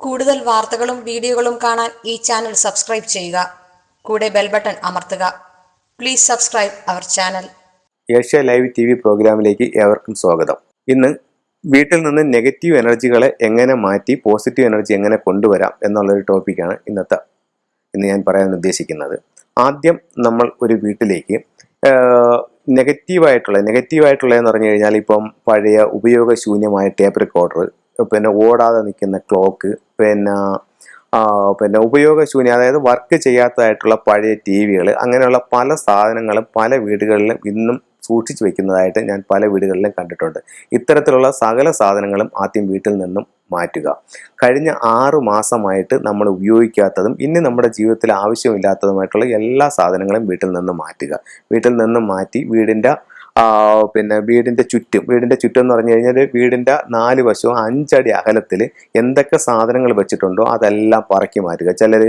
കൂടുതൽ വാർത്തകളും വീഡിയോകളും കാണാൻ ഈ ചാനൽ സബ്സ്ക്രൈബ് ചെയ്യുക. കൂടെ ബെൽ ബട്ടൺ അമർത്തുക. Please subscribe our channel Asia live T V പ്രോഗ്രാമിലേക്ക് ഏവർക്കും സ്വാഗതം. ഇന്ന് വീട്ടിൽ നിന്ന് നെഗറ്റീവ് എനർജികളെ എങ്ങനെ മാറ്റി പോസിറ്റീവ് എനർജി എങ്ങനെ കൊണ്ടുവരാം എന്നുള്ളൊരു ടോപ്പിക്കാണ് ഇന്നത്തെ ഇന്ന് ഞാൻ പറയാൻ ഉദ്ദേശിക്കുന്നത്. ആദ്യം നമ്മൾ ഒരു വീട്ടിലേക്ക് നെഗറ്റീവായിട്ടുള്ള എന്ന് പറഞ്ഞു കഴിഞ്ഞാൽ ഇപ്പം പഴയ ഉപയോഗശൂന്യമായ ടേപ്പ് റെക്കോർഡർ പിന്നെ ഓടാതെ നിൽക്കുന്ന ക്ലോക്ക് പിന്നെ പിന്നെ ഉപയോഗശൂന്യ അതായത് വർക്ക് ചെയ്യാത്തതായിട്ടുള്ള പഴയ ടി വികൾ അങ്ങനെയുള്ള പല സാധനങ്ങളും പല വീടുകളിലും ഇന്നും സൂക്ഷിച്ചു വെക്കുന്നതായിട്ട് ഞാൻ പല വീടുകളിലും കണ്ടിട്ടുണ്ട്. ഇത്തരത്തിലുള്ള സകല സാധനങ്ങളും ആദ്യം വീട്ടിൽ നിന്നും മാറ്റുക. കഴിഞ്ഞ ആറ് മാസമായിട്ട് നമ്മൾ ഉപയോഗിക്കാത്തതും ഇനി നമ്മുടെ ജീവിതത്തിൽ ആവശ്യമില്ലാത്തതുമായിട്ടുള്ള എല്ലാ സാധനങ്ങളും വീട്ടിൽ നിന്നും മാറ്റുക. വീട്ടിൽ നിന്നും മാറ്റി വീടിന്റെ പിന്നെ വീടിന്റെ ചുറ്റും വീടിന്റെ ചുറ്റും എന്ന് പറഞ്ഞു കഴിഞ്ഞാൽ വീടിന്റെ നാല് വശവും അഞ്ചടി അകലത്തിൽ എന്തൊക്കെ സാധനങ്ങൾ വെച്ചിട്ടുണ്ടോ അതെല്ലാം പറക്കി മാറ്റുക. ചിലർ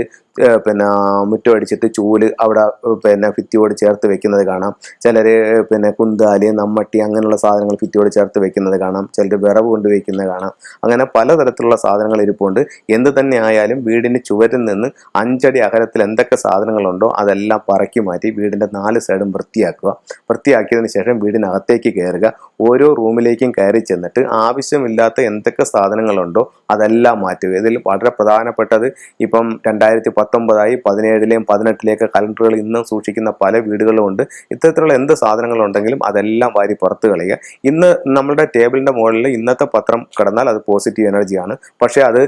പിന്നെ മുറ്റം അടിച്ചിട്ട് ചൂൽ അവിടെ പിന്നെ ഭിത്തിയോട് ചേർത്ത് വെക്കുന്നത് കാണാം. ചിലർ പിന്നെ കുന്താലി നമ്മട്ടി അങ്ങനെയുള്ള സാധനങ്ങൾ ഭിത്തിയോട് ചേർത്ത് വെക്കുന്നത് കാണാം. ചിലർ വിറവ് കൊണ്ട് വയ്ക്കുന്നത് കാണാം. അങ്ങനെ പലതരത്തിലുള്ള സാധനങ്ങൾ ഇരിപ്പുണ്ട്. എന്ത് തന്നെ ആയാലും വീടിന് ചുവരിൽ നിന്ന് അഞ്ചടി അകലത്തിൽ എന്തൊക്കെ സാധനങ്ങളുണ്ടോ അതെല്ലാം പറക്കി മാറ്റി വീടിന്റെ നാല് സൈഡും വൃത്തിയാക്കുക. വൃത്തിയാക്കിയതിന് ശേഷം വീടിനകത്തേക്ക് കയറുക. ഓരോ റൂമിലേക്കും കയറി ചെന്നിട്ട് ആവശ്യമില്ലാത്ത എന്തൊക്കെ സാധനങ്ങളുണ്ടോ അതെല്ലാം മാറ്റുക. ഇതിൽ വളരെ പ്രധാനപ്പെട്ടത് ഇപ്പം രണ്ടായിരത്തി പത്തൊമ്പതായി പതിനേഴിലെയും പതിനെട്ടിലെയൊക്കെ കലണ്ടറുകൾ ഇന്നും സൂക്ഷിക്കുന്ന പല വീടുകളും ഉണ്ട് ഇത്തരത്തിലുള്ള എന്ത് സാധനങ്ങളുണ്ടെങ്കിലും അതെല്ലാം വാരി പുറത്ത് കളയുക. ഇന്ന് നമ്മുടെ ടേബിളിന്റെ മുകളിൽ ഇന്നത്തെ പത്രം കിടന്നാൽ അത് പോസിറ്റീവ് എനർജിയാണ്. പക്ഷേ അത്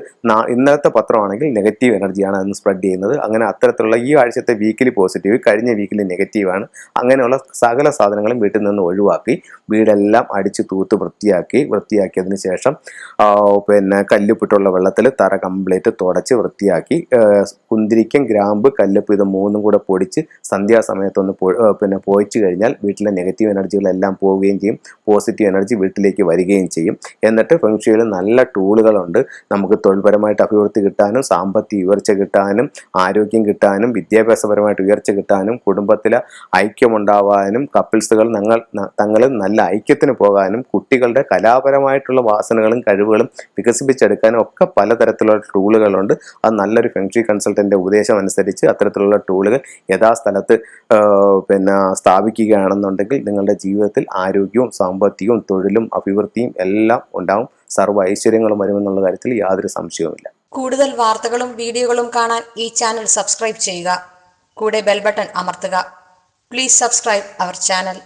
ഇന്നത്തെ പത്രമാണെങ്കിൽ നെഗറ്റീവ് എനർജിയാണ് അതിന് സ്പ്രെഡ് ചെയ്യുന്നത്. അങ്ങനെ അത്തരത്തിലുള്ള ഈ ആഴ്ചത്തെ വീക്കിലി പോസിറ്റീവ് കഴിഞ്ഞ വീക്കിലി നെഗറ്റീവാണ്. അങ്ങനെയുള്ള സകല സാധനങ്ങളും വീട്ടിൽ നിന്ന് ഒഴിവാക്കി വീടെല്ലാം അടിച്ച് തൂത്ത് വൃത്തിയാക്കി വൃത്തിയാക്കിയതിന് ശേഷം പിന്നെ കല്ലുപ്പിട്ടുള്ള വെള്ളത്തിൽ തറ കംപ്ലീറ്റ് തുടച്ച് വൃത്തിയാക്കി കുന്തിരിക്കം ഗ്രാമ്പ് കല്ലപ്പ് ഇത് മൂന്നും കൂടെ പൊടിച്ച് സന്ധ്യാസമയത്തൊന്ന് പിന്നെ പോയിച്ചു കഴിഞ്ഞാൽ വീട്ടിലെ നെഗറ്റീവ് എനർജികളെല്ലാം പോവുകയും ചെയ്യും. പോസിറ്റീവ് എനർജി വീട്ടിലേക്ക് വരികയും ചെയ്യും. എന്നിട്ട് ഫെങ്ഷുയിൽ നല്ല ടൂളുകളുണ്ട്. നമുക്ക് തൊഴിൽപരമായിട്ട് അഭിവൃദ്ധി കിട്ടാനും സാമ്പത്തിക ഉയർച്ച കിട്ടാനും ആരോഗ്യം കിട്ടാനും വിദ്യാഭ്യാസപരമായിട്ട് ഉയർച്ച കിട്ടാനും കുടുംബത്തിലെ ഐക്യമുണ്ടാവാനും കപ്പിൾസുകൾ ഞങ്ങൾ തങ്ങൾ നല്ല ഐക്യത്തിന് പോകാനും കുട്ടികളുടെ കലാപരമായിട്ടുള്ള വാസനകളും കഴിവുകളും വികസിപ്പിച്ചെടുക്കാനും ഒക്കെ പലതരത്തിലുള്ള ടൂളുകളുണ്ട്. അത് നല്ലൊരു ഫെങ്ഷി കൺസൾട്ടന്റെ ഉപദേശം അനുസരിച്ച് അത്തരത്തിലുള്ള ടൂളുകൾ യഥാസ്ഥലത്ത് പിന്നെ സ്ഥാപിക്കുകയാണെന്നുണ്ടെങ്കിൽ നിങ്ങളുടെ ജീവിതത്തിൽ ആരോഗ്യവും സാമ്പത്തികവും തൊഴിലും അഭിവൃദ്ധിയും എല്ലാം ഉണ്ടാവും. സർവ ഐശ്വര്യങ്ങളും വരുമെന്നുള്ള കാര്യത്തിൽ യാതൊരു സംശയവുമില്ല. കൂടുതൽ വാർത്തകളും വീഡിയോകളും കാണാൻ ഈ ചാനൽ സബ്സ്ക്രൈബ് ചെയ്യുക. കൂടെ ബെൽബട്ടൺ അമർത്തുക. Please subscribe our channel